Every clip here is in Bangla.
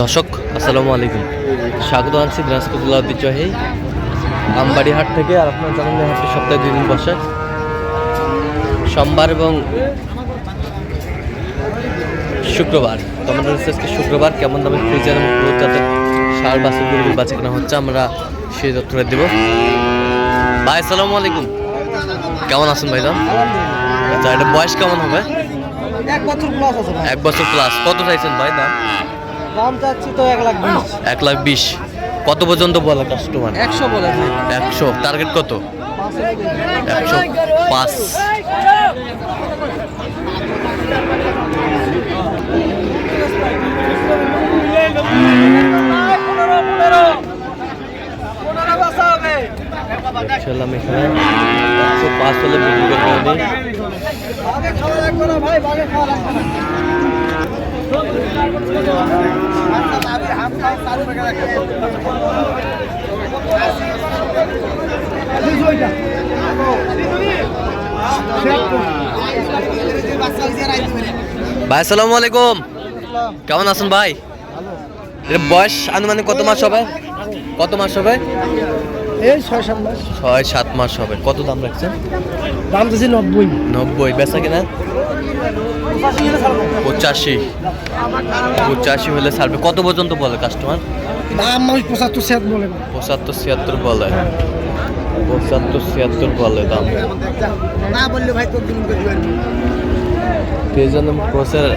দর্শক আসসালামু আলাইকুম। স্বাগত আনছি দিনাজপুর জেলা ঐতিহ্যবাহী আমবাড়ি হাট থেকে আর আপনার জানেন যে হাটটি সপ্তাহে দুই দিন বসে। সোমবার এবং শুক্রবার তো আমাদের হচ্ছে আজকে শুক্রবার কেমন দামে ফ্রিজের যাতে সার বাসে গরু বাচ্চা কেনা হচ্ছে আমরা সেই তথ্যটা দেবো। ভাই আসসালামু আলাইকুম। কেমন আছেন ভাইজান আচ্ছা এটা বয়স কেমন হবে? এক বছর প্লাস এক বছর প্লাস কত চাইছেন ভাই দাম? দাম চাচ্ছি তো এক লাখ বিশ। এক লাখ বিশ। কত পর্যন্ত বলে কাস্টমার একশো বলে একশো। টার্গেট কত? একশো পাঁচ। দেখছিলাম এখানে একশো পাঁচ হলে বিক্রি করতে হবে। ভাই আসসালামু আলাইকুম। কেমন আছেন ভাই? বয়স আনুমানিক কত মাস হবে? কত মাস হবে? এই ছয় সাত মাস। ছয় সাত মাস হবে। কত দাম রাখছেন? দাম চাচ্ছি নব্বই। নব্বই। বেচা কিনা? পঁচাশি। পঁচাশি হলে ছাড়বে কত পর্যন্ত বলে কাস্টমার দাম আমি পঁচাত্তর সেট বলে। পঁচাত্তর ছিয়াত্তর বলে। পঁচাত্তর ছিয়াত্তর বলে দাম। না বললে ভাই পেজন ক্রসের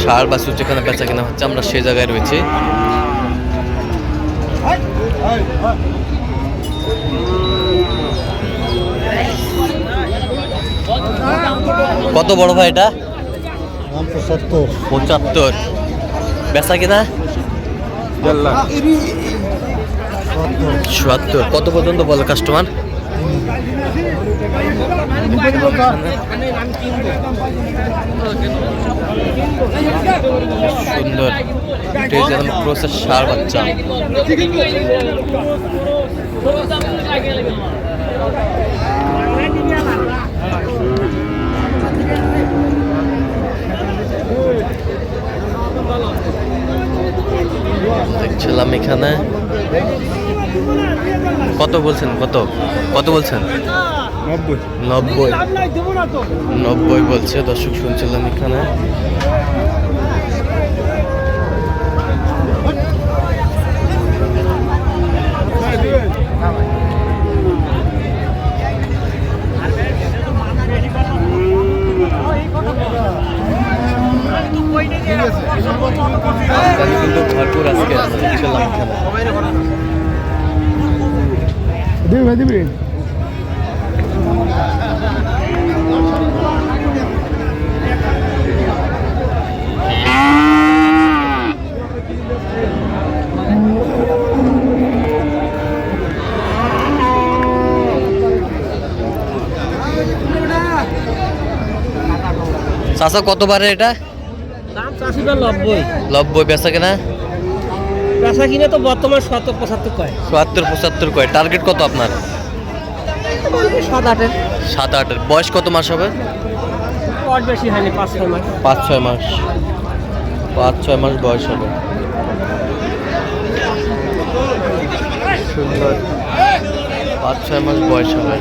সার বা যেখানে বেচা কেনা হচ্ছে। আমরা সেই জায়গায় রয়েছি। কত বড় ভাই এটা? পঁচাত্তর। পঁচাত্তর। বেচা কিনা? চুয়াত্তর কত পর্যন্ত বলে কাস্টমার সুন্দর। প্রসেস সার বাচ্চা। দেখছিলাম এখানে। কত বলছেন? কত? কত বলছেন? নব্বই। নব্বই। নব্বই বলছে দর্শক শুনছিলাম এখানে। ভরপুর আজকে। দেখছিলাম এখানে দিবি ভাই দিবি চাষা কতবারে এটা নব্বই। নব্বই বেচা কেনা? পেশা কিনে তো বর্তমান সত্তর পঁচাত্তর কয়? চুয়াত্তর পঁচাত্তর কয়? টার্গেট কত আপনার? সাত আটের। সাত আটের। বয়স কত মাস হবে? পট বেশি হয়নি পাঁচ ছয় মাস। পাঁচ ছয় মাস। পাঁচ ছয় মাস বয়স হবে। সুন্দর। পাঁচ ছয় মাস বয়স হবে।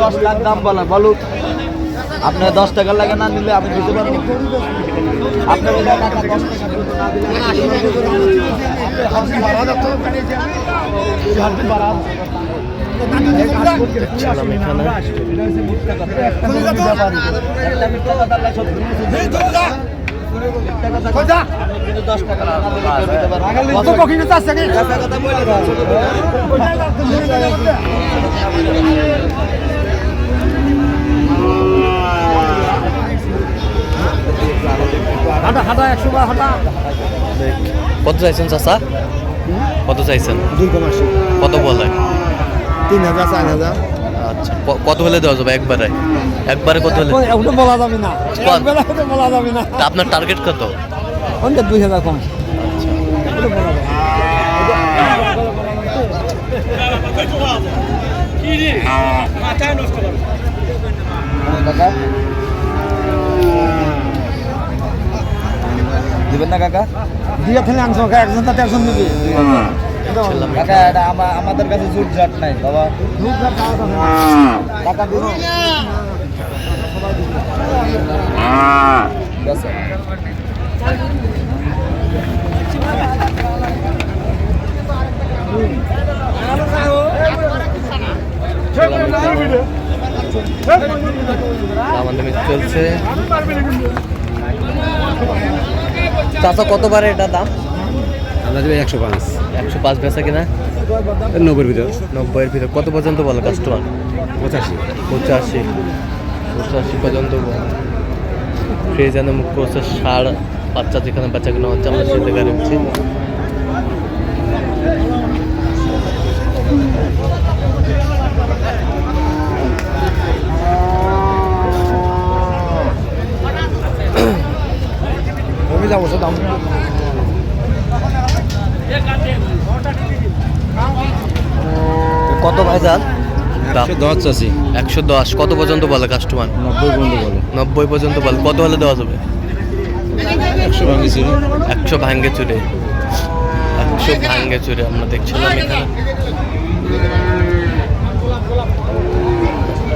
দশ লাখ দাম বলা বলুন আপনার দশ টাকা লাগে না নিলে আমি দিতে পারব। আপনার ওই টাকা দশ টাকা দিতে না দিলে আমি দিতে পারব। দেখছিলাম এখানে একটা মিথ্যা কথা আল্লাহ সত্যি বলছে। কিন্তু দশ টাকা না দিলে কেউ দিতে পারবে না। মিথ্যা কথা বলে দাও। হাঁটা হাঁটা একশো বার হাঁটা কত চাইছেন চাষা কত চাইছেন? দুই কমাসি কত বলে? তিন হাজার চার হাজার। আচ্ছা কত হলে দেওয়া যাবে একবারে? একবারে কত হলে? ওটা বলা যাবে না। কম। একবেলা ওটা বলা যাবে না। তা আপনার টার্গেট কত? কোনটা দুই হাজার কম। ওটা না। মাথায় নষ্ট করো। কাকা দিবেন না কাকা? দিয়ে ফেলে আনছো একজন তাতে একজন দিবি। কাকা এটা আমা- আমাদের কাছে জুট জাট নাই বাবা। টাকা দিন। আমাদের চলছে। চাচা কতবার এটা দাম? আমরা দেবে একশো পাঁচ। একশো পাঁচ বেচা কিনা? নব্বইয়ের ভিতর। নব্বইয়ের ভিতর। কত পর্যন্ত বলে কাস্টমার পঁচাশি। পঁচাশি। পঁচাশি পর্যন্ত ফ্রিজানে মুখ করছে সার বাচ্চা যেখানে বাচ্চা কিনা হচ্ছে আমরা সেটা দশ চাষি একশো দশ। কত পর্যন্ত বলে কাস্টমার নব্বই বন্ধু বলে। নব্বই পর্যন্ত বলে। কত হলে দেওয়া যাবে? একশো ভাঙিয়েছি একশো ভাঙ্গে চুরে। একশো ভাঙ্গে চুরে আমরা দেখছিলাম এখানে।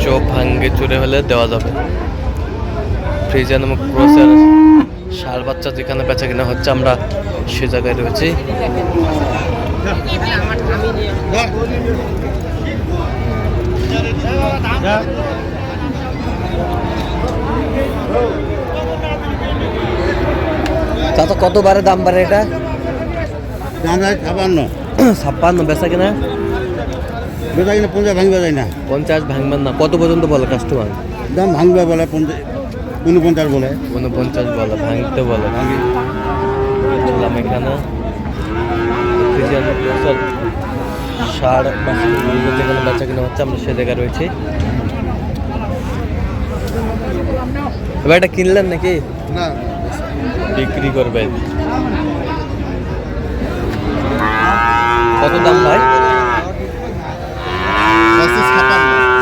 চোখ ভাঙ্গে চুরে হলে দেওয়া যাবে। ফ্রিজার নামক ক্রোসের সার বাচ্চা যেখানে বেচা কিনা হচ্ছে আমরা সে জায়গায় রয়েছি। চাচা কত বারে দাম বাড়ে এটা? দাম হয় ছাপান্ন। ছাপ্পান্ন বেচা কিনা? বেচা কিনা পঞ্চাশ ভাঙবা যায় না। পঞ্চাশ ভাঙবেন না। কত পর্যন্ত বলে কাস্টমার দাম ভাঙবা বলে পঞ্চাশ উনপঞ্চাশ বলে। উনপঞ্চাশ বলে ভাঙতে বলে। ছিলাম এখানে। সার বাসি যেখানে বাচ্চা কিনা হচ্ছে আমরা সে জায়গায় রয়েছি। এবার এটা কিনলেন নাকি? না। বিক্রি করবেন। কত দাম ভাই?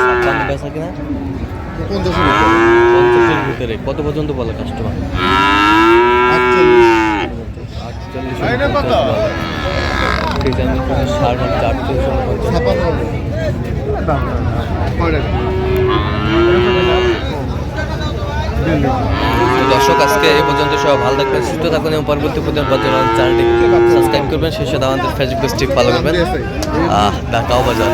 ছাপ্পান্ন বেচা কিনা? পঞ্চাশের ভিতরে। কত পর্যন্ত বলে কাস্টমার দর্শক আজকে এই পর্যন্ত সব ভালো থাকবেন সুস্থ থাকুন এবং পরবর্তী প্রতিদিন পর্যন্ত চ্যানেলটি সাবস্ক্রাইব করবেন সেই সাথে আমাদের ফেসবুক পেজটি ফলো করবেন। আহ ঢাকাও বাজার।